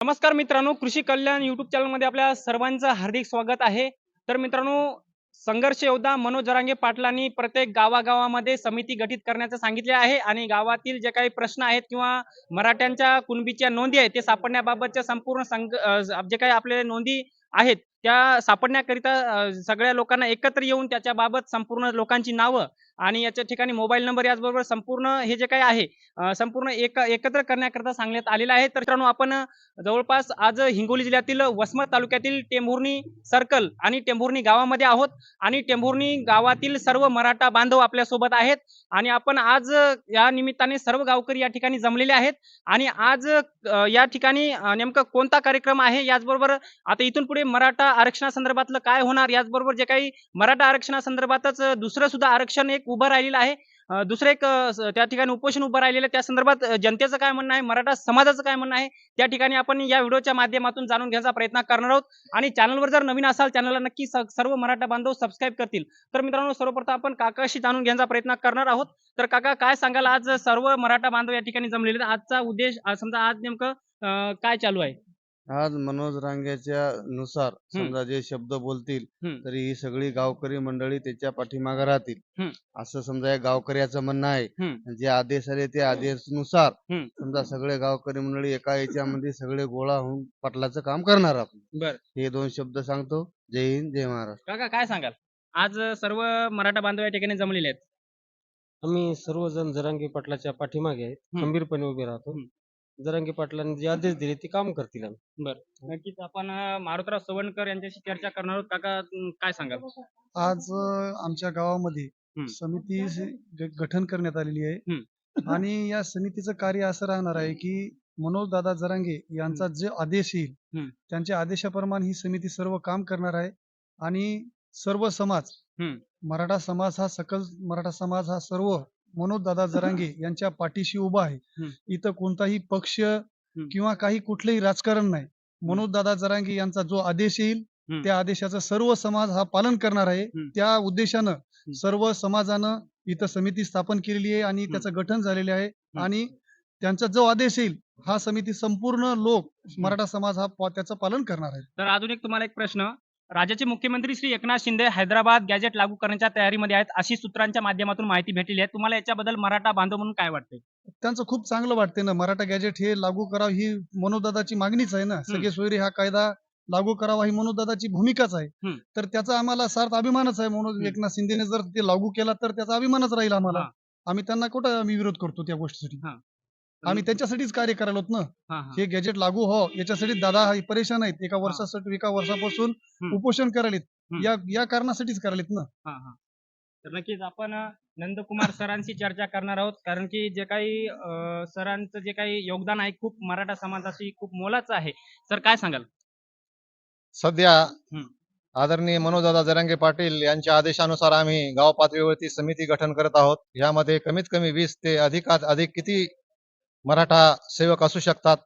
नमस्कार मित्रांनो कृषी कल्याण युट्यूब चॅनलमध्ये आपल्या सर्वांचं हार्दिक स्वागत आहे. तर मित्रांनो संघर्ष योद्धा मनोज जरांगे पाटलांनी प्रत्येक गावागावामध्ये समिती गठीत करण्याचं सांगितले आहे आणि गावातील जे काही प्रश्न आहेत किंवा मराठ्यांच्या कुणबीच्या नोंदी आहेत ते सापडण्याबाबतच्या संपूर्ण संघ जे काही आपले नोंदी आहेत त्या सापडण्याकरिता सगळ्या लोकांना एकत्र येऊन त्याच्याबाबत संपूर्ण लोकांची नावं आणि याच्या ठिकाणी मोबाईल नंबर याचबरोबर संपूर्ण हे जे काही आहे संपूर्ण एक एकत्र करण्याकरिता सांगण्यात आलेलं आहे. तर मित्रांनो आपण जवळपास आज हिंगोली जिल्ह्यातील वसमत तालुक्यातील टेंभुर्णी सर्कल आणि टेंभुर्णी गावामध्ये आहोत आणि टेंभुर्णी गावातील सर्व मराठा बांधव आपल्यासोबत आहेत आणि आपण आज या निमित्ताने सर्व गावकरी या ठिकाणी जमलेले आहेत आणि आज या ठिकाणी नेमकं कोणता कार्यक्रम आहे याचबरोबर आता इथून पुढे मराठा आरक्षणासंदर्भातलं काय होणार? याचबरोबर जे काही मराठा आरक्षणासंदर्भातच दुसरं सुद्धा आरक्षण एक उभं राहिलेलं आहे. दुसरं एक त्या ठिकाणी उपोषण उभं राहिलेलं त्या संदर्भात जनतेचं काय म्हणणं आहे? मराठा समाजाचं काय म्हणणं आहे? त्या ठिकाणी आपण या व्हिडिओच्या माध्यमातून जाणून घेण्याचा प्रयत्न करणार आहोत. आणि चॅनलवर जर नवीन असाल चॅनलला नक्की सर्व मराठा बांधव सबस्क्राईब करतील. तर मित्रांनो सर्वप्रथम आपण काकाशी जाणून घेण्याचा प्रयत्न करणार आहोत. तर काका काय सांगाल? आज सर्व मराठा बांधव या ठिकाणी जमलेले आजचा उद्देश समजा आज नेमकं काय चालू आहे? आज मनोज रांगेच्या नुसार समजा जे शब्द बोलतील. तरी ही सगळी गावकरी मंडळी त्याच्या पाठीमागे राहतील. असं समजा या गावकऱ्याचं म्हणणं आहे. जे आदेश आले ते आदेशानुसार. समजा सगळे गावकरी मंडळी एका याच्यामध्ये सगळे गोळा होऊन पाटलाचं काम करणार आपण बर हे दोन शब्द सांगतो जय हिंद जय महाराष्ट्र काका काय सांगाल आज सर्व मराठा बांधव या ठिकाणी जमलेले आहेत आम्ही सर्वजण जरांगे पाटलाच्या पाठीमागे. खंबीरपणे उभे राहतो. जरांगे पाटलांनी जे आदेश दिले ते काम करतील आम्ही. नक्कीच आपण अं, मारुतराव सवणकर यांच्याशी चर्चा करणार आहोत. काका अं, काय सांगाल? आज अ, आमच्या गावामध्ये हम्म. समिती ग- गठन करण्यात आलेली आहे. आणि या समितीचं कार्य असं राहणार आहे की मनोज दादा जरांगे यांचा जे आदेश येईल. त्यांच्या आदेशाप्रमाणे ही समिती सर्व काम करणार आहे. आणि सर्व समाज हम्म. मराठा समाज हा सकल मराठा समाज हा सर्व दादा जरांगे यांच्या पाठीशी उभा आहे. इथं कोणताही पक्ष किंवा काही कुठलंही राजकारण नाही. मनोज दादा जरांगे यांचा जो आदेश येईल. त्या आदेशाचं सर्व समाज हा पालन करणार आहे. त्या उद्देशानं सर्व समाजानं इथं समिती स्थापन केलेली आहे आणि त्याचं गठन झालेले आहे. आणि त्यांचा जो आदेश येईल हा समिती संपूर्ण लोक मराठा समाज हा त्याचं पालन करणार आहे. तर अजून एक तुम्हाला एक प्रश्न. राज्याचे मुख्यमंत्री श्री एकनाथ शिंदे हैदराबाद गॅजेट लागू करण्याच्या तयारीमध्ये आहेत अशी सूत्रांच्या माध्यमातून माहिती भेटलेली आहे. तुम्हाला याच्याबद्दल मराठा बांधव म्हणून काय वाटते त्यांचं खूप चांगलं वाटते ना. मराठा गॅजेट हे लागू करावं ही मनोदादाची मागणीच आहे ना. सगळे सोयरे हा कायदा लागू करावा ही मनोदादाची भूमिकाच आहे. तर त्याचा आम्हाला सार्थ अभिमानच आहे. मनोज हम्म. एकनाथ शिंदेने जर ते लागू केला तर त्याचा अभिमानच राहील आम्हाला. आम्ही त्यांना कुठं आम्ही विरोध करतो त्या गोष्टीसाठी. आम्ही त्यांच्यासाठीच कार्य करायला होत ना हा, हा. हे गॅजेट लागू हो याच्यासाठी दादा हा परेशान आहेत एका वर्षासाठी एका वर्षापासून. उपोषण करायलेत हम्म. या या कारणासाठीच करायलेत ना हा, हा. तर नक्कीच आपण अ, नंदकुमार सरांशी चर्चा करणार आहोत कारण की जे काही अ, सरांचं जे काही योगदान आहे खूप मराठा समाजाशी खूप मोलाचं आहे सर काय सांगाल सध्या हम्म. आदरणीय मनोजदादा जरांगे पाटील यांच्या आदेशानुसार आम्ही गाव पातळीवरती समिती गठन करत आहोत यामध्ये कमीत कमी वीस ते अधिकात अधिक किती मराठा सेवक असू शकतात.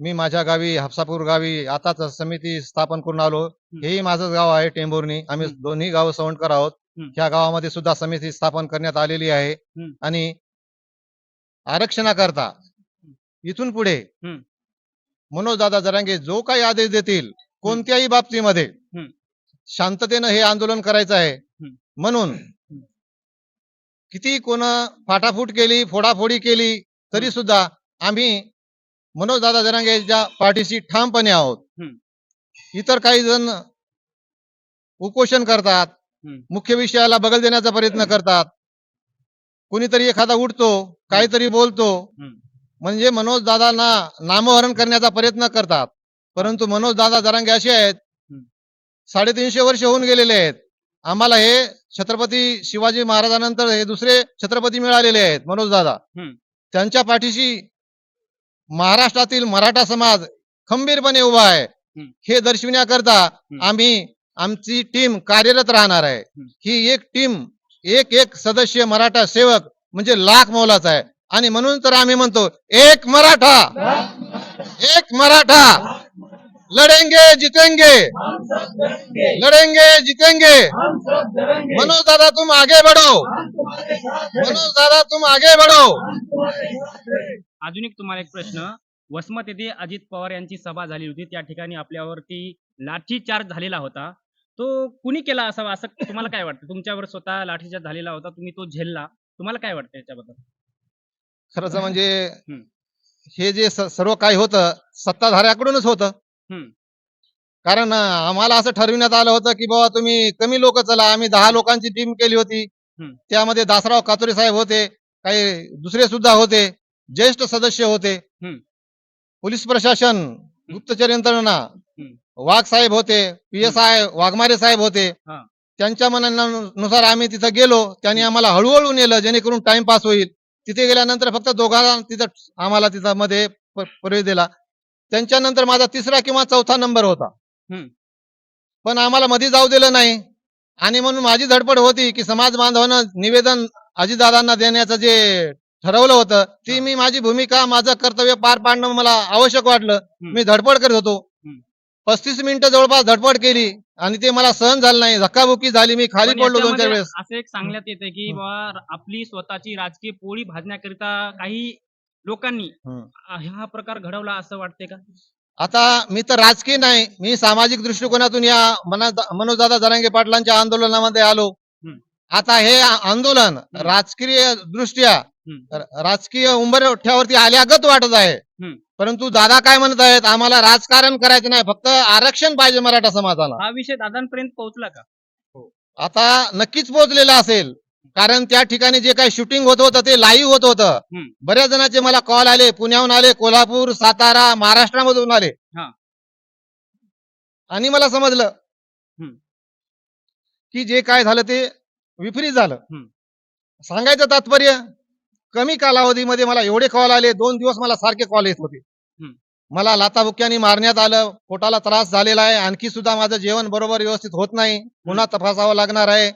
मी माझ्या गावी हापसापूर गावी आताच समिती स्थापन करून आलो हेही माझंच गाव आहे टेंभुर्णी आम्ही. दोन्ही गाव सवंडकर आहोत. ह्या गावामध्ये सुद्धा समिती स्थापन करण्यात आलेली आहे. आणि आरक्षणाकरता इथून पुढे हम्म. मनोजदादा जरांगे जो काही आदेश देतील कोणत्याही बाबतीमध्ये. शांततेनं हे आंदोलन करायचं आहे म्हणून किती कोण फाटाफूट केली फोडाफोडी केली तरी सुद्धा आम्ही मनोजदादा जरांगेच्या पाठीशी ठामपणे आहोत. इतर काही जण उपोषण करतात. मुख्य विषयाला बगल देण्याचा प्रयत्न करतात कोणीतरी एखादा उठतो काहीतरी बोलतो. म्हणजे मनोज दादांना नामहरण करण्याचा प्रयत्न करतात परंतु मनोज दादा जरांगे असे आहेत. साडेतीनशे वर्ष होऊन गेलेले आहेत आम्हाला हे छत्रपती शिवाजी महाराजांनंतर हे दुसरे छत्रपती मिळालेले आहेत मनोज दादा. त्यांच्या पाठीशी महाराष्ट्रातील मराठा समाज खंबीरपणे उभा आहे. हे दर्शविण्याकरता आम्ही आमची टीम कार्यरत राहणार आहे. ही एक टीम एक एक सदस्य मराठा सेवक म्हणजे लाख मोलाचा आहे. आणि म्हणून तर आम्ही म्हणतो एक मराठा! एक मराठा! लढेंगे जितेंगे. लढेंगे जितेंगे. मनोज दादा तुम आगे बढ़ो. मनोज दादा तुम आगे बढ़ो. अजून एक तुम्हाला एक प्रश्न. वसमत येथे अजित पवार यांची सभा झाली होती. त्या ठिकाणी आपल्यावरती लाठीचार्ज झालेला होता. तो कुणी केला असावा असं तुम्हाला काय वाटतं? तुमच्यावर स्वतः लाठीचार्ज झालेला होता तुम्ही तो झेलला. तुम्हाला काय वाटतं याच्याबद्दल? खरंच म्हणजे. हे जे सर्व काही होतं सत्ताधाऱ्याकडूनच होतं. हम्म. कारण अं, आम्हाला असं ठरविण्यात आलं होतं की बाबा तुम्ही कमी लोक चला. आम्ही दहा लोकांची टीम केली होती. त्यामध्ये दासराव कातोरे साहेब होते. काही दुसरे सुद्धा होते. ज्येष्ठ सदस्य होते. पोलीस प्रशासन गुप्तचर यंत्रणा वाघ साहेब होते. पी एस आय वाघमारे साहेब होते. हा. त्यांच्या म्हणण्यानुसार आम्ही तिथं गेलो. त्यांनी आम्हाला हळूहळू नेलं जेणेकरून टाइमपास होईल. तिथे गेल्यानंतर फक्त दोघांना तिथं आम्हाला तिथं मध्ये प्रवेश दिला. त्यांच्यानंतर माझा तिसरा किंवा चौथा नंबर होता. पण आम्हाला मध्ये जाऊ दिलं नाही. आणि म्हणून माझी धडपड होती की समाज बांधवांना निवेदन अजितदादांना देण्याचं जे ठरवलं होतं ती मी माझी भूमिका माझं कर्तव्य पार पाडणं मला आवश्यक वाटलं. मी धडपड करत होतो. पस्तीस मिनिटं जवळपास धडपड केली आणि ते मला सहन झालं नाही. धक्काबुक्की झाली. मी खाली पडलो दोन चार वेळेस. असं एक सांगण्यात येते की आपली स्वतःची राजकीय पोळी भाजण्याकरिता काही लोकांनी हम्म. हा प्रकार घडवला असं वाटते का आता मी तर राजकीय नाही मी सामाजिक दृष्टिकोनातून या मना मनोजदादा जरांगे पाटलांच्या आंदोलनामध्ये आलो हम्म. आता हे आ- आंदोलन राजकीय दृष्ट्या हम्म. र- राजकीय उंबरठ्यावरती आल्यागत वाटत आहे हम्म. परंतु दादा काय म्हणत आहेत आम्हाला राजकारण करायचं नाही फक्त आरक्षण पाहिजे मराठा समाजाला हा विषय दादांपर्यंत पोहोचला का आता नक्कीच पोहोचलेला असेल कारण त्या ठिकाणी जे काही शूटिंग होत होतं ते लाईव्ह होत होतं. बऱ्याच जणांचे मला कॉल आले पुण्याहून आले कोल्हापूर सातारा महाराष्ट्रामधून आले. आणि मला समजलं. की जे काय झालं ते विपरीत झालं. सांगायचं तात्पर्य कमी कालावधीमध्ये मला एवढे कॉल आले दोन दिवस मला सारखे कॉल येत होते. मला लाताबुक्क्यांनी मारण्यात आलं पोटाला त्रास झालेला आहे आणखी सुद्धा माझं जेवण बरोबर व्यवस्थित होत नाही पुन्हा तपासावं लागणार आहे.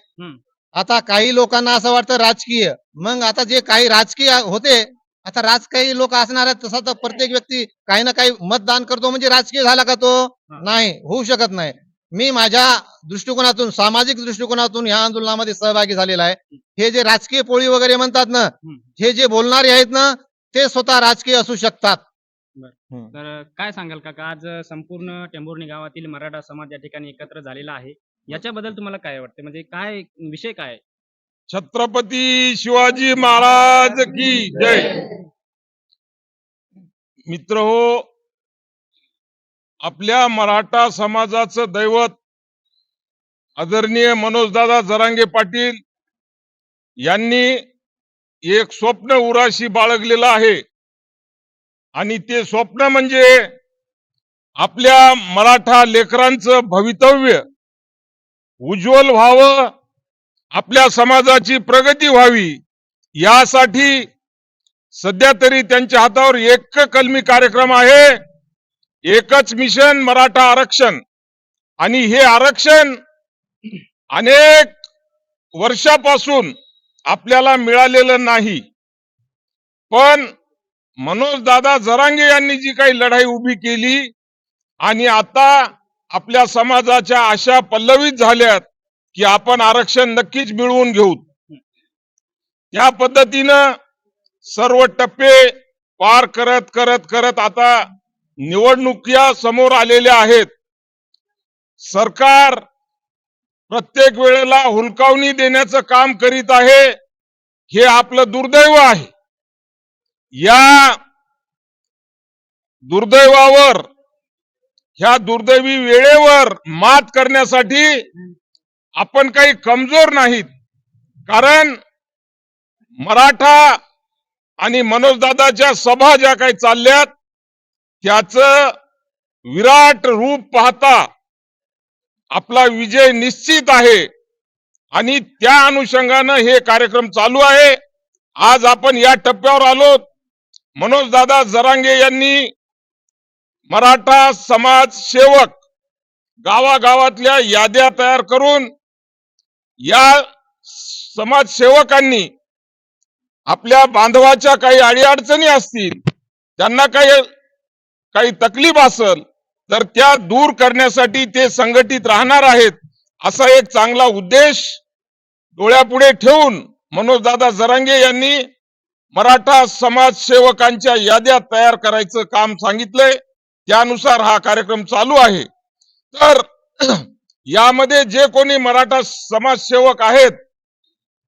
आता काही लोकांना असं वाटतं राजकीय. मग आता जे काही राजकीय होते आता राजकीय लोक असणार आहेत तसा तर प्रत्येक व्यक्ती काही ना काही मतदान करतो म्हणजे राजकीय झाला का तो. नाही होऊ शकत नाही. मी माझ्या दृष्टिकोनातून सामाजिक दृष्टिकोनातून या आंदोलनामध्ये सहभागी झालेला आहे. हे जे राजकीय पोळी वगैरे म्हणतात ना. हे जे बोलणारे आहेत ना ते स्वतः राजकीय असू शकतात. तर काय सांगाल काका? आज संपूर्ण टेंभुर्णी गावातील मराठा समाज या ठिकाणी एकत्र झालेला आहे. याच्याबद्दल तुम्हाला काय वाटते? म्हणजे काय विषय काय आहे? छत्रपती शिवाजी महाराज की जय? मित्र हो आपल्या मराठा समाजाचं दैवत आदरणीय मनोजदादा जरांगे पाटील यांनी एक स्वप्न उराशी बाळगलेलं आहे. आणि ते स्वप्न म्हणजे आपल्या मराठा लेकरांचं भवितव्य. उज्ज्वल व्हावं आपल्या समाजाची प्रगती व्हावी यासाठी सध्या तरी त्यांच्या हातावर एक कलमी कार्यक्रम आहे. एकच मिशन मराठा आरक्षण. आणि हे आरक्षण अनेक वर्षापासून आपल्याला मिळालेलं नाही. पण मनोज दादा जरांगे यांनी जी काही लढाई उभी केली आणि आता आपल्या समाजाच्या आशा पल्लवित झाल्यात की आपण आरक्षण नक्कीच मिळवून घेऊ. त्या पद्धतीनं सर्व टप्पे पार करत करत करत आता निवडणुकीया समोर आलेल्या आहेत. सरकार प्रत्येक वेळेला हुलकावणी देण्याचं काम करीत आहे. हे आपलं दुर्दैव आहे. या दुर्दैवावर ह्या दुर्दैवी वेळेवर मात करण्यासाठी आपण काही कमजोर नाहीत. कारण मराठा आणि मनोजदादाच्या सभा ज्या काही चालल्यात त्याच विराट रूप पाहता आपला विजय निश्चित आहे. आणि त्या अनुषंगानं हे कार्यक्रम चालू आहे. आज आपण या टप्प्यावर आलो मनोजदादा जरांगे यांनी मराठा समाज सेवक गावागावातल्या याद्या तयार करून या समाजसेवकांनी आपल्या बांधवाच्या काही अडीअडचणी असतील त्यांना काही काही तकलीफ असेल तर त्या दूर करण्यासाठी ते संघटित राहणार आहेत असा एक चांगला उद्देश डोळ्यापुढे ठेवून मनोजदादा जरांगे यांनी मराठा समाजसेवकांच्या याद्या तयार करायचं काम सांगितलंय. त्यानुसार हा कार्यक्रम चालू आहे. तर यामध्ये जे कोणी मराठा समाजसेवक आहेत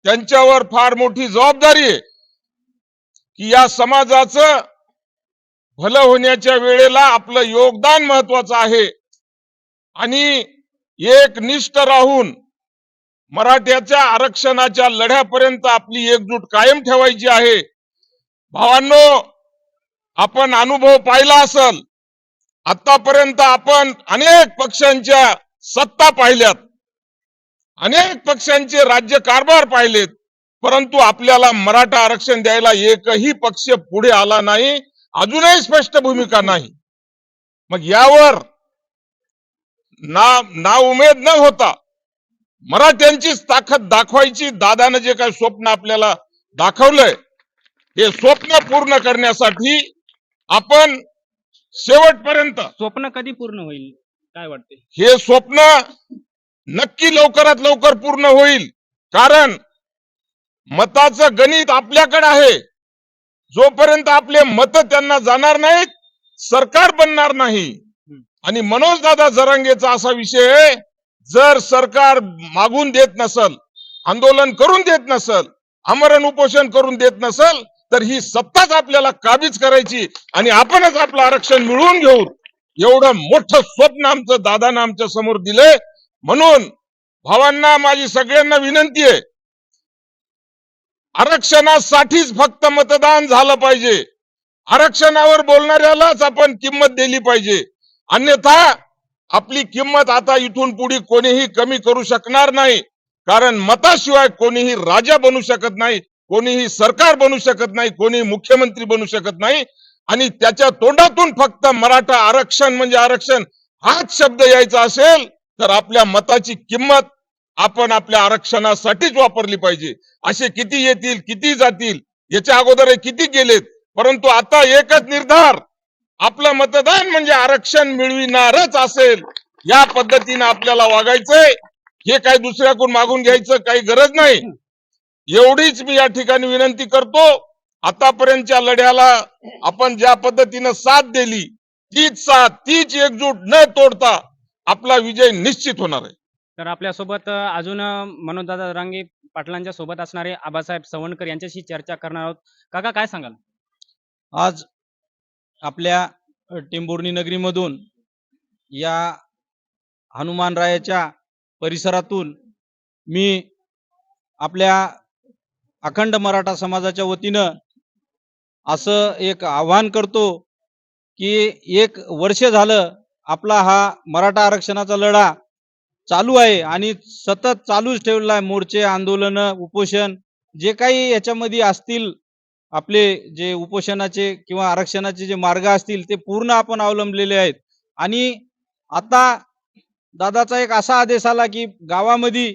त्यांच्यावर फार मोठी जबाबदारी आहे की या समाजाचं भलं होण्याच्या वेळेला आपलं योगदान महत्वाचं आहे. आणि एक निष्ठ राहून मराठ्याच्या आरक्षणाच्या लढ्यापर्यंत आपली एकजूट कायम ठेवायची आहे. भावांनो आपण अनुभव पाहिला असल आतापर्यंत आपण अनेक पक्षांच्या सत्ता पाहिल्यात. अनेक पक्षांचे राज्य कारभार पाहिलेत. परंतु आपल्याला मराठा आरक्षण द्यायला एकही पक्ष पुढे आला नाही. अजूनही स्पष्ट भूमिका नाही. मग यावर ना ना उमेद न होता मराठ्यांचीच ताकद दाखवायची दादानं जे काही स्वप्न आपल्याला दाखवलंय हे स्वप्न पूर्ण करण्यासाठी आपण शेवटपर्यंत. स्वप्न कधी पूर्ण होईल? काय वाटते? हे स्वप्न नक्की लवकरात लवकर पूर्ण होईल. कारण मताचं गणित आपल्याकडे आहे. जोपर्यंत आपले मत त्यांना जाणार नाहीत सरकार बनणार नाही. आणि मनोज दादा जरांगेचा असा विषय आहे जर सरकार मागून देत नसल आंदोलन करून देत नसल आमरण उपोषण करून देत नसल तर ही सत्ताच आपल्याला काबीज करायची आणि आपणच आपलं आरक्षण मिळवून घेऊ. एवढं मोठं स्वप्न आमचं दादानं आमच्यासमोर दिलंय. म्हणून भावांना माझी सगळ्यांना विनंती आहे आरक्षणासाठीच फक्त मतदान झालं पाहिजे. आरक्षणावर बोलणाऱ्यालाच आपण किंमत दिली पाहिजे. अन्यथा आपली किंमत आता इथून पुढे कोणीही कमी करू शकणार नाही. कारण मताशिवाय कोणीही राजा बनू शकत नाही. कोणीही सरकार बनू शकत नाही कोणी मुख्यमंत्री बनू शकत नाही. आणि त्याच्या तोंडातून फक्त मराठा आरक्षण म्हणजे आरक्षण हाच शब्द यायचा असेल तर आपल्या मताची किंमत आपण आपल्या आरक्षणासाठीच वापरली पाहिजे. असे किती येतील किती जातील याच्या अगोदर हे किती गेलेत? परंतु आता एकच निर्धार आपलं मतदान म्हणजे आरक्षण मिळविणारच असेल या पद्धतीने आपल्याला वागायचंय. हे काही दुसऱ्याकडून मागून घ्यायचं काही गरज नाही. एवढीच मी या ठिकाणी विनंती करतो आतापर्यंतच्या लढ्याला आपण ज्या पद्धतीनं साथ दिली तीच साथ तीच एकजूट न तोडता आपला विजय निश्चित होणार आहे. तर आपल्यासोबत अजून मनोजदादा रांगे पाटलांच्या सोबत असणारे आबासाहेब सवणकर यांच्याशी चर्चा करणार आहोत. काका काय सांगाल? आज आपल्या टेंभुर्णी नगरीमधून या हनुमानरायाच्या परिसरातून मी आपल्या अखंड मराठा समाजाच्या वतीनं असं एक आव्हान करतो की एक वर्ष झालं आपला हा मराठा आरक्षणाचा लढा चालू आहे आणि सतत चालूच ठेवलेला आहे. मोर्चे आंदोलन उपोषण जे काही याच्यामध्ये असतील आपले जे उपोषणाचे किंवा आरक्षणाचे जे मार्ग असतील ते पूर्ण आपण अवलंबलेले आहेत. आणि आता दादाचा एक असा आदेश आला की गावामध्ये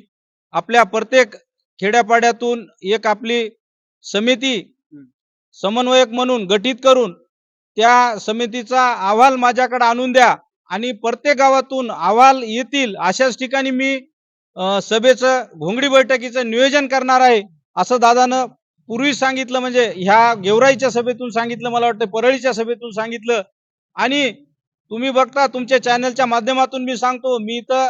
आपल्या प्रत्येक खेड्यापाड्यातून एक आपली समिती समन्वयक म्हणून गठीत करून त्या समितीचा अहवाल माझ्याकडे आणून द्या आणि प्रत्येक गावातून अहवाल येतील अशाच ठिकाणी मी सभेचं घोंगडी बैठकीचं नियोजन करणार आहे असं दादानं पूर्वी सांगितलं म्हणजे ह्या गेवराईच्या सभेतून सांगितलं मला वाटतं परळीच्या सभेतून सांगितलं. आणि तुम्ही बघता तुमच्या चॅनलच्या माध्यमातून मी सांगतो मी तर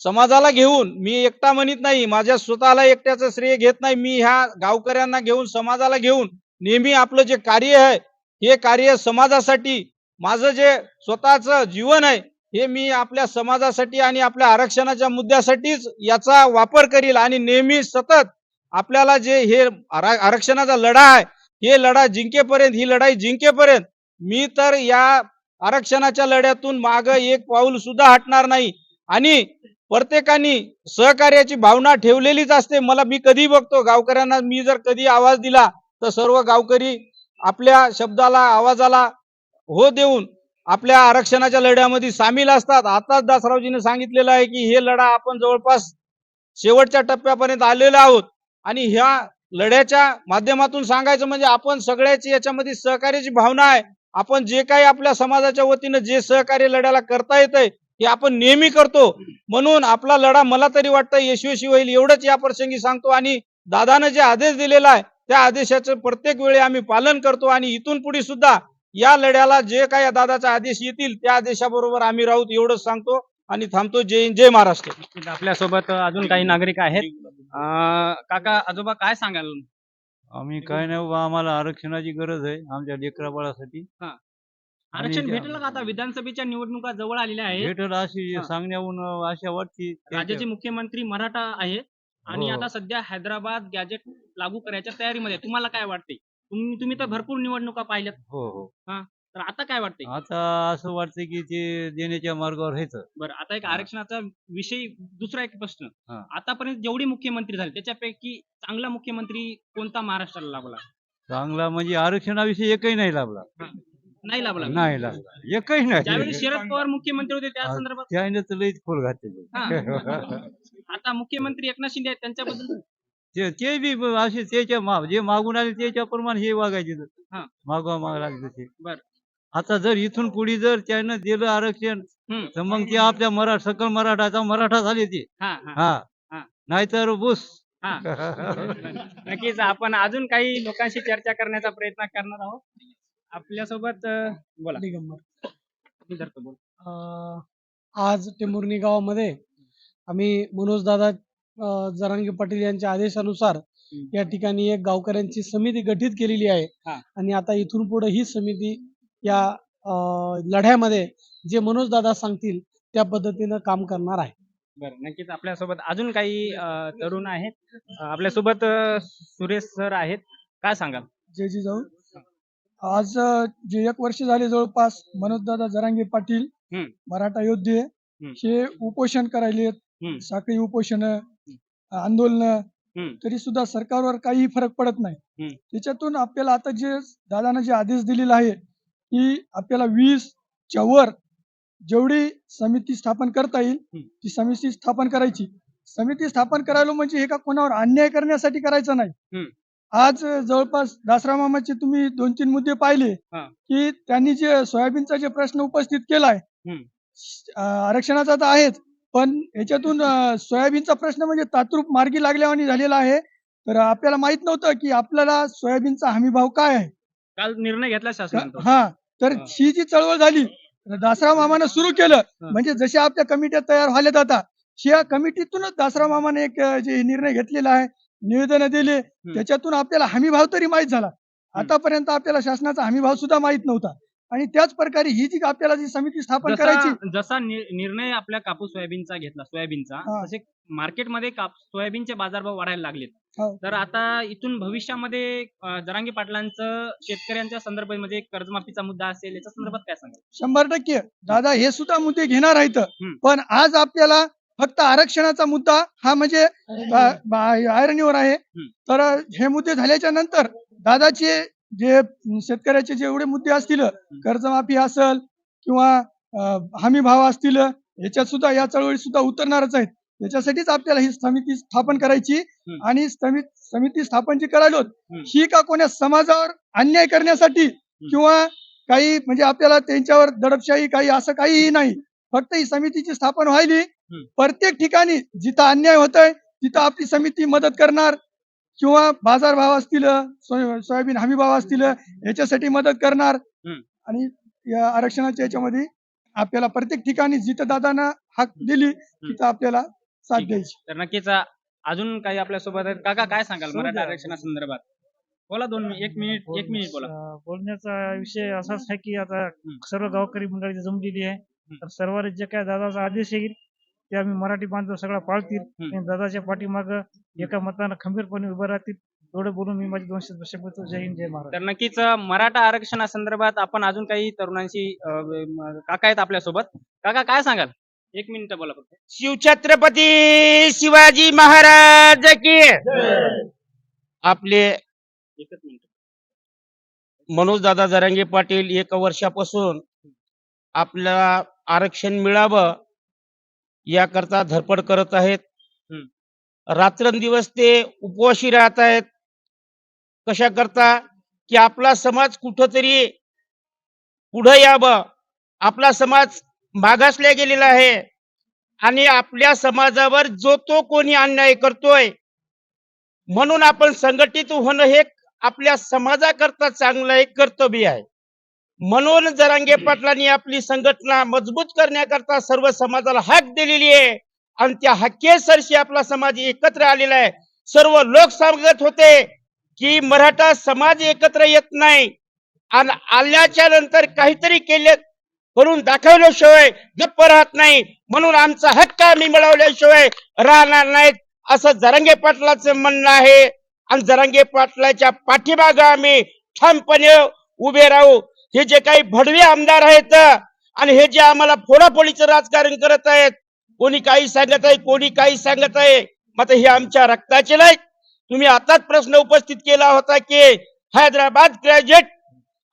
समाजाला घेऊन मी एकटा म्हणत नाही माझ्या स्वतःला एकट्याचं श्रेय घेत नाही मी ह्या गावकऱ्यांना घेऊन समाजाला घेऊन नेहमी आपलं जे कार्य आहे हे कार्य समाजासाठी माझं जे स्वतःचं जीवन आहे हे मी आपल्या समाजासाठी आणि आपल्या आरक्षणाच्या मुद्द्यासाठीच याचा वापर करील आणि नेहमी सतत आपल्याला जे हे आरक्षणाचा लढा आहे हे लढा जिंकेपर्यंत ही लढाई जिंकेपर्यंत मी तर या आरक्षणाच्या लढ्यातून माग एक पाऊल सुद्धा हटणार नाही. आणि प्रत्येकाने सहकार्याची भावना ठेवलेलीच असते. मला मी कधी बघतो गावकऱ्यांना मी जर कधी आवाज दिला तर सर्व गावकरी आपल्या शब्दाला आवाजाला हो देऊन आपल्या आरक्षणाच्या लढ्यामध्ये सामील असतात. आताच दासरावजीने सांगितलेलं आहे की हे लढा आपण जवळपास शेवटच्या टप्प्यापर्यंत आलेलो आहोत. आणि ह्या लढ्याच्या माध्यमातून सांगायचं म्हणजे आपण सगळ्याची याच्यामध्ये सहकार्याची भावना आहे. आपण जे काही आपल्या समाजाच्या वतीनं जे सहकार्य लढ्याला करता येतंय हे आपण नेहमी करतो. म्हणून आपला लढा मला तरी वाटतं यशस्वी होईल एवढंच या प्रसंगी सांगतो. आणि दादानं जे आदेश दिलेला आहे त्या आदेशाचं प्रत्येक वेळी आम्ही पालन करतो. आणि इथून पुढे सुद्धा या लढ्याला जे काही दादाचा आदेश येतील त्या आदेशाबरोबर आम्ही राहू एवढंच सांगतो. आणि थांबतो. जय हिंद, जय महाराष्ट्र. आपल्यासोबत अजून काही नागरिक आहेत. काका आजोबा काय सांगाल? आम्ही काय नाही बाबा आम्हाला आरक्षणाची गरज आहे आमच्या लेकरा बाळासाठी आरक्षण भेटेल का आता? विधानसभेच्या निवडणुका जवळ आलेल्या आहेत. भेटल अशी हा. सांगण्याहून आशा वाटते राज्याचे मुख्यमंत्री मराठा आहे आणि हो. आता सध्या हैदराबाद गॅजेट लागू करायच्या तयारीमध्ये. आहे. तुम्हाला काय वाटते? तुम्ही तुम्ही तर भरपूर निवडणुका पाहिल्यात. हो हो. तर आता काय वाटते? आता असं वाटतं की ते देण्याच्या मार्गावर हेच बरं आता एक हा. आरक्षणाचा विषय दुसरा एक प्रश्न. हा. आतापर्यंत जेवढे मुख्यमंत्री झाले त्याच्यापैकी चांगला मुख्यमंत्री कोणता महाराष्ट्राला लाभला? चांगला म्हणजे आरक्षणाविषयी एकही नाही लाभला. नाही लाभला नाही लाभला एकही नाही ज्यावेळी शरद पवार मुख्यमंत्री होते त्या. संदर्भात त्याने तर लईच खोल घातलेले हा. आता मुख्यमंत्री एकनाथ शिंदे आहेत त्यांच्याबद्दल ते ते बी ब- असे त्याच्या मा- जे मागून आले त्याच्या प्रमाणे हे वागायचे हा. मागवा माग लागले तसे बरं. आता जर इथून पुढे जर त्यानं दिलं आरक्षण हम्म. तर मग ते आपल्या मरा सकल मराठाचा मराठा झाले ते हा हा हा हा. नाहीतर बुस हा नक्कीच आपण अजून काही लोकांशी चर्चा करण्याचा प्रयत्न करणार आहोत आपल्यासोबत अं, बोला. दिगंबर मी धरतो, बोल. अं, आज टेंभुर्णी गावामध्ये आम्ही मनोज दादा जरांगे पाटील यांच्या आदेशानुसार या ठिकाणी एक गावकऱ्यांची समिती गठीत केलेली आहे. हा. आणि आता इथून पुढे ही समिती या अं, लढ्यामध्ये जे मनोज दादा सांगतील त्या पद्धतीनं काम करणार आहे. बरं नक्कीच आपल्यासोबत अजून काही अं, तरुण आहेत. अं, आपल्यासोबत अं, सुरेश सर आहेत. काय सांगाल? जय जिजाऊ. आज जे एक वर्ष झाले जवळपास मनोजदादा जरांगे पाटील हम्म. मराठा योद्धे. हे उपोषण करायले हम्म. साखळी उपोषण आंदोलन हम्म. तरी सुद्धा सरकारवर काही फरक पडत नाही हम्म. त्याच्यातून आपल्याला आता जे दादानं जे आदेश दिलेला आहे की आपल्याला वीस च्या वर जेवढी समिती स्थापन करता येईल हम्म. ती समिती स्थापन करायची समिती स्थापन करायला म्हणजे हे का कोणावर अन्याय करण्यासाठी करायचं नाही हम्म. आज जवळपास दासरा मामाचे तुम्ही दोन तीन मुद्दे पाहिले हा. की त्यांनी जे सोयाबीनचा जे प्रश्न उपस्थित केलाय हम्म. अं, आरक्षणाचा तर आहेच पण याच्यातून अं, सोयाबीनचा प्रश्न म्हणजे तात्रूप मार्गी लागल्यावानी झालेला आहे तर आपल्याला माहीत नव्हतं की आपल्याला सोयाबीनचा हमी भाव काय आहे काल निर्णय घेतला शासनाने. हा तर हा. ही जी चळवळ झाली दासराव मामानं सुरू केलं म्हणजे जशा आपल्या कमिट्या तयार व्हायला जातात या कमिटीतूनच दासराव मामाने एक अं, जे निर्णय घेतलेला आहे निवेदन दिले त्याच्यातून आपल्याला हमी भाव तरी माहीत झाला. आतापर्यंत आपल्याला शासनाचा हमी भाव सुद्धा माहीत नव्हता. आणि त्याच प्रकारे ही जी आपल्याला जी समिती स्थापन करायची जसा निर्णय आपल्या कापूस सोयाबीनचा घेतला सोयाबीनचा. तसे मार्केटमध्ये सोयाबीनचे बाजारभाव वाढायला लागलेत. हो. तर आता इथून भविष्यामध्ये जरांगे पाटलांचं शेतकऱ्यांच्या संदर्भामध्ये कर्जमाफीचा मुद्दा असेल याच्या संदर्भात काय सांगाल? शंभर टक्के. दादा हे सुद्धा मुद्दे घेणार आहेत. पण आज आपल्याला फक्त आरक्षणाचा मुद्दा हा म्हणजे आयरणीवर आहे. तर हे मुद्दे झाल्याच्यानंतर दादाचे जे शेतकऱ्याचे जेवढे मुद्दे असतील कर्जमाफी असेल किंवा हमी भाव असतील याच्यात सुद्धा या चळवळीत सुद्धा उतरणारच आहेत. त्याच्यासाठीच आपल्याला ही समिती स्थापन करायची आणि समिती समिती स्थापन जी करायलो ही का कोण्या समाजावर अन्याय करण्यासाठी किंवा काही म्हणजे आपल्याला त्यांच्यावर दडपशाही काही असं काहीही नाही. फक्त ही समितीची स्थापन व्हायली प्रत्येक ठिकाणी जिथं अन्याय होतोय तिथं आपली समिती मदत करणार किंवा बाजारभाव असतील सोय- सोयाबीन हमी भाव असतील याच्यासाठी मदत करणार. आणि या आरक्षणाच्या याच्यामध्ये आपल्याला प्रत्येक ठिकाणी जिथं दादानं हाक दिली तिथं आपल्याला साथ आहे. द्यायची. तर नक्कीच अजून काही आपल्यासोबत आहेत. काका काय सांगाल मराठा आरक्षणासंदर्भात? बोला दोन मिनिट एक मिनिट एक मिनिट बोला. बोलण्याचा विषय असाच आहे की आता सर्व गावकरी मंडळी जमलेली आहे. तर सर्वांनी जे काय दादाचा आदेश येईल ते आम्ही मराठी बांधव सगळा पाळतील. आणि दादाच्या पाठीमाग एका मतानं खंबीरपणे उभं राहतील. एवढं बोलून मी माझे दोनशे शब्द जय हिंद जय महाराज तर नक्कीच मराठा आरक्षणासंदर्भात आपण अजून काही तरुणांशी काका आहेत आपल्यासोबत. काका काय सांगाल? एक मिनिट बोला फक्त. शिवछत्रपती शिवाजी महाराज की आपले एकच मिनिट. मनोज दादा जरांगे पाटील एक वर्षापासून आपल्याला आरक्षण मिळावं याकरता धडपड करत आहेत. रात्रंदिवस ते उपवाशी राहत आहेत. कशा करता की आपला समाज कुठंतरी पुढं यावं. आपला समाज मागासला गेलेला आहे. आणि आपल्या समाजावर जो तो कोणी अन्याय करतोय म्हणून आपण संघटित होणं हे आपल्या समाजाकरता चांगलं एक कर्तव्य आहे. म्हणून जरांगे पाटलांनी आपली संघटना मजबूत करण्याकरता सर्व समाजाला हाक दिलेली आहे. आणि त्या हक्केसरशी आपला समाज एकत्र आलेला आहे. सर्व लोक सांगत होते की मराठा समाज एकत्र येत नाही. आणि आल्याच्यानंतर काहीतरी केले करून दाखवल्याशिवाय गप्प राहत नाही. म्हणून आमचा हक्क आम्ही मिळवल्याशिवाय राहणार नाहीत असं जरांगे पाटलाचं म्हणणं आहे. आणि जरांगे पाटलाच्या पाठीमागं आम्ही ठामपणे उभे राहू. हे जे काही भडवे आमदार आहेत आणि हे जे आम्हाला फोडाफोडीचं राजकारण करत आहेत कोणी काही सांगत आहे कोणी काही सांगत आहे मात्र हे आमच्या रक्ताचे नाही तुम्ही आताच प्रश्न उपस्थित केला होता की हैदराबाद ग्रॅज्युएट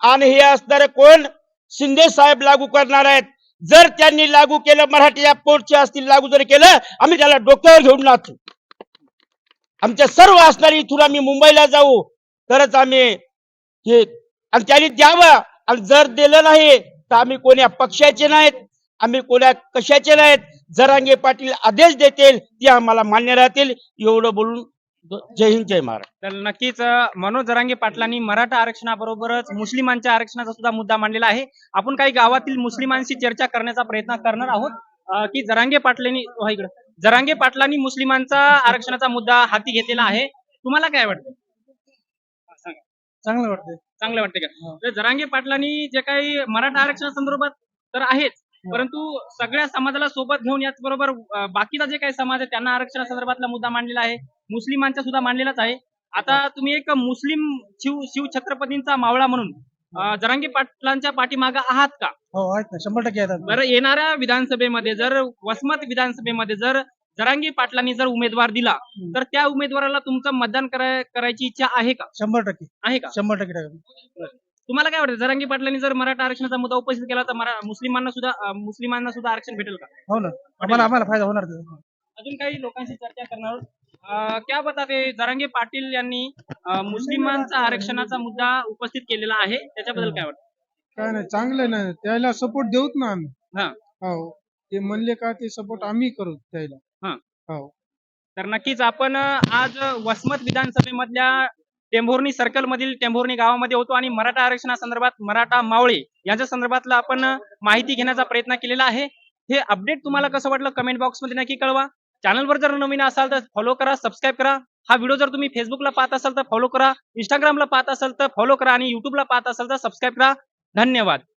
आणि हे असणारे कोण? शिंदे साहेब लागू करणार आहेत. जर त्यांनी लागू केलं मराठी या पोटचे असतील लागू जर केलं आम्ही त्याला डोक्यावर घेऊन नाचू आमच्या सर्व असणारी इथून आम्ही मुंबईला जाऊ. तरच आम्ही हे आणि त्यांनी द्यावं. आणि जर दिलं नाही तर आम्ही कोण्या पक्षाचे नाहीत आम्ही कोण्या कशाचे नाहीत. जरांगे पाटील आदेश देतील ते आम्हाला मान्य राहतील. एवढं बोलून जय हिंद जय महाराष्ट्र. तर नक्कीच मनोज जरांगे पाटलांनी मराठा आरक्षणाबरोबरच मुस्लिमांच्या आरक्षणाचा सुद्धा मुद्दा मांडलेला आहे. आपण काही गावातील मुस्लिमांशी चर्चा करण्याचा प्रयत्न करणार आहोत. की जरांगे पाटलांनी हो, इकडं. जरांगे पाटलांनी मुस्लिमांचा आरक्षणाचा मुद्दा हाती घेतलेला आहे. तुम्हाला काय वाटतं? सांगा. चांगलं वाटतंय. चांगलं वाटतं का? तर जरांगे पाटलांनी जे काही मराठा आरक्षणासंदर्भात तर आहेच परंतु सगळ्या समाजाला सोबत घेऊन याचबरोबर बाकीचा जे काही समाज आहे त्यांना आरक्षणासंदर्भातला मुद्दा मांडलेला आहे. मुस्लिमांचा सुद्धा मांडलेलाच आहे. आता तुम्ही एक मुस्लिम शिव शिव छत्रपतींचा मावळा म्हणून जरांगे पाटलांच्या पाठीमागे आहात का? हो आहेत ना. शंभर टक्के बरं येणाऱ्या विधानसभेमध्ये जर वसमत विधानसभेमध्ये जर जरांगे पाटलांनी जर उमेदवार दिला तर त्या उमेदवाराला तुमचं मतदान कराय- करायची इच्छा आहे का? शंभर टक्के. आहे का? शंभर टक्के टाका. तुम्हाला काय वाटतं जरांगे पाटलांनी जर मराठा आरक्षणाचा मुद्दा उपस्थित केला तर मरा- मुस्लिमांना सुद्धा अ, मुस्लिमांना सुद्धा आरक्षण भेटेल का? हो ना. आम्हाला आम्हाला फायदा होणार त्याचा. अजून काही लोकांशी चर्चा करणार आहोत. अ, क्या बताते जरांगे पाटील यांनी अ, मुस्लिमांचा आरक्षणाचा मुद्दा उपस्थित केलेला आहे. त्याच्याबद्दल काय वाटतं? काय नाही चांगलं ना त्याला सपोर्ट देऊत ना आम्ही. हा. हो. ते म्हणले का ते सपोर्ट आम्ही करू त्याला. हो. तर नक्कीच आपण आज वसमत विधानसभेमधल्या टेंभोर्णी सर्कल मधील टेंभोर्णी गावामध्ये होतो आणि मराठा आरक्षणासंदर्भात मराठा मावळे यांच्या संदर्भातला आपण माहिती घेण्याचा प्रयत्न केलेला आहे. हे अपडेट तुम्हाला कसं वाटलं कमेंट बॉक्समध्ये नक्की कळवा. चॅनलवर जर नवीन असाल तर फॉलो करा सबस्क्राईब करा. हा व्हिडिओ जर तुम्ही फेसबुकला पाहत असाल तर फॉलो करा. इंस्टाग्रामला पाहत असाल तर फॉलो करा आणि युट्यूबला पाहत असाल तर सबस्क्राईब करा. धन्यवाद.